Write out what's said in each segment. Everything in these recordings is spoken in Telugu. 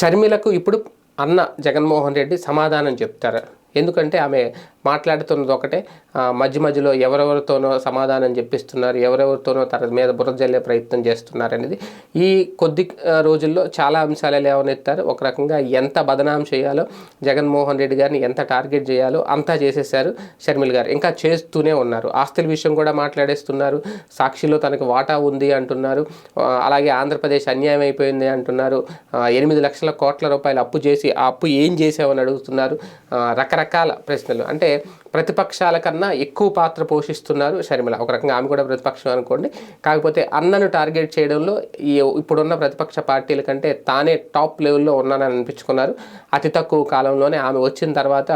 షర్మిలకు ఇప్పుడు అన్న జగన్మోహన్ రెడ్డి సమాధానం చెప్తారు. ఎందుకంటే ఆమె మాట్లాడుతున్నది ఒకటే మధ్య మధ్యలో ఎవరెవరితోనో సమాధానం చెప్పిస్తున్నారు ఎవరెవరితోనో తన మీద బురద జల్లే ప్రయత్నం చేస్తున్నారు అనేది ఈ కొద్ది రోజుల్లో చాలా అంశాలు లేవనెత్తారు ఒక రకంగా ఎంత బదనాం చేయాలో జగన్మోహన్ రెడ్డి గారిని ఎంత టార్గెట్ చేయాలో అంతా చేసేసారు షర్మిల్ గారు. ఇంకా చేస్తూనే ఉన్నారు. ఆస్తుల విషయం కూడా మాట్లాడేస్తున్నారు. సాక్షిలో తనకు వాటా ఉంది అంటున్నారు. అలాగే ఆంధ్రప్రదేశ్ అన్యాయం అయిపోయింది అంటున్నారు. ఎనిమిది లక్షల కోట్ల రూపాయలు అప్పు చేసి ఆ అప్పు ఏం చేసావని అడుగుతున్నారు. రకరకాల రకరకాల ప్రశ్నలు. అంటే ప్రతిపక్షాల కన్నా ఎక్కువ పాత్ర పోషిస్తున్నారు షర్మిల. ఒక రకంగా ఆమె కూడా ప్రతిపక్షం అనుకోండి. కాకపోతే అన్నను టార్గెట్ చేయడంలో ఈ ఇప్పుడున్న ప్రతిపక్ష పార్టీల కంటే తానే టాప్ లెవెల్లో ఉన్నానని అనిపించుకున్నారు. అతి తక్కువ కాలంలోనే ఆమె వచ్చిన తర్వాత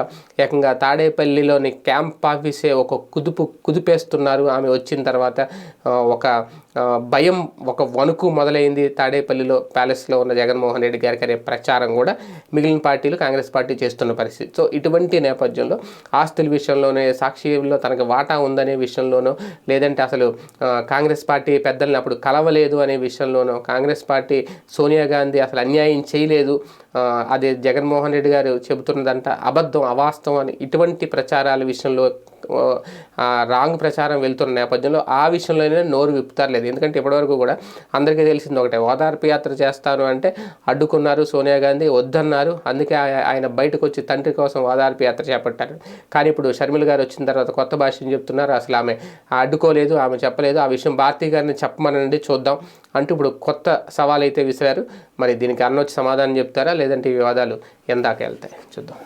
ఏకంగా తాడేపల్లిలోని క్యాంప్ ఆఫీసే ఒక కుదుపు కుదిపేస్తున్నారు. ఆమె వచ్చిన తర్వాత ఒక భయం ఒక వణుకు మొదలైంది తాడేపల్లిలో ప్యాలెస్లో ఉన్న జగన్మోహన్ రెడ్డి గారికి అనే ప్రచారం కూడా మిగిలిన పార్టీలు కాంగ్రెస్ పార్టీ చేస్తున్న పరిస్థితి. సో ఇటువంటి నేపథ్యంలో ఆస్తుల విషయంలోనే సాక్షిలో తనకు వాటా ఉందనే విషయంలోనో లేదంటే అసలు కాంగ్రెస్ పార్టీ పెద్దల్ని అప్పుడు కలవలేదు అనే విషయంలోనో కాంగ్రెస్ పార్టీ సోనియా గాంధీ అసలు అన్యాయం చేయలేదు అది జగన్మోహన్ రెడ్డి గారు చెబుతున్నదంట అబద్ధం అవాస్తవం అని. ఇటువంటి ప్రచారాల విషయంలో ఆ, రాంగ్ ప్రచారం వెళ్తున్న నేపథ్యంలో ఆ విషయంలోనే నోరు విప్పుతారు లేదు. ఎందుకంటే ఇప్పటివరకు కూడా అందరికీ తెలిసింది ఒకటే ఓదార్పు యాత్ర చేస్తాను అంటే అడ్డుకున్నారు సోనియా గాంధీ వద్దన్నారు అందుకే ఆయ- ఆయన బయటకు వచ్చి తండ్రి కోసం ఓదార్పు యాత్ర చేపట్టారు. కానీ ఇప్పుడు షర్మిల గారు వచ్చిన తర్వాత కొత్త భాషను చెప్తున్నారు అసలు ఆమె అడ్డుకోలేదు ఆమె చెప్పలేదు. ఆ విషయం భారతీ గారిని చెప్పమనండి చూద్దాం. అంటూ ఇప్పుడు కొత్త సవాల్ అయితే విసిరారు. మరి దీనికి అన్నొచ్చి సమాధానం చెప్తారా? లేదంటే ఈ వివాదాలు ఎందాక వెళ్తాయి? చూద్దాం.